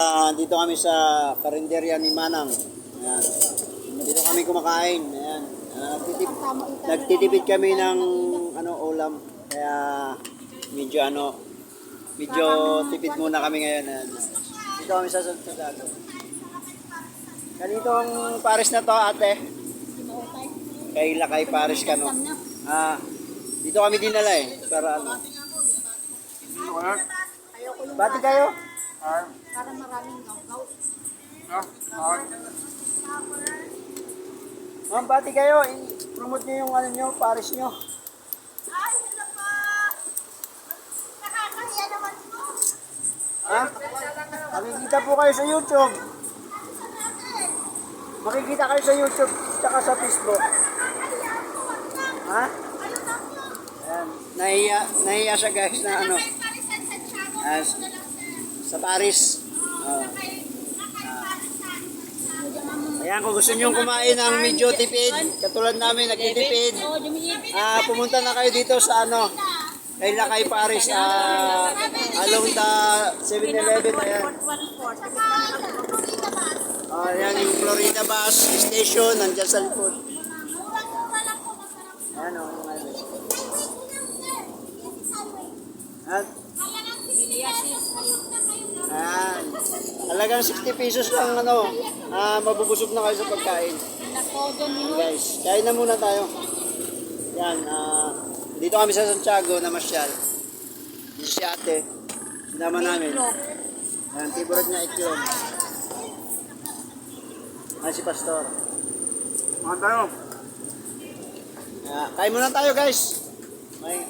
Ah, dito kami sa karinderya ni Manang. Ayan. Dito kami kumakain. Ayan. Nagtitip, nagtitipid kami ng ano ulam. Kaya medyo ano medyo tipid muna kami ngayon. Ayan. Dito kami sa Santiago. Ganitong Paris na to, ate. Kay Lakay Paris ka no. Ah, dito kami dinala eh. Para ano. Bati kayo? Para maraming gawgaw. Ma'am, bati kayo. I-promote nyo yung ano nyo, Paris nyo. Ay, ano pa? Nakakahiya naman po. Ha? Makikita po kayo sa YouTube. Makikita kayo sa YouTube tsaka sa Facebook. Ha? Ayan. Nahiya, nahiya siya guys na ano. ah, sa Paris. Oh. Ayan, kung gusto nyo kumain ng medyo tipid, katulad namin, nagtitipid, ah pumunta na kayo dito sa ano, kay Lakay Paris, ah along the 7-Eleven, ayan. Ah, ayan yung Florida Bus Station, nandiyan sa likod. Ayan o, yung ano. At, ayan. Talagang 60 pesos lang ano, ah, mabubusog na kayo sa pagkain. Guys, kain na muna tayo. Yan, ah, dito kami sa Santiago na masyal. Dito si ate. Sinama namin. Yan, favorite niya itlog. Yan si Pastor. Mga tayo. Ah, kain muna tayo guys. May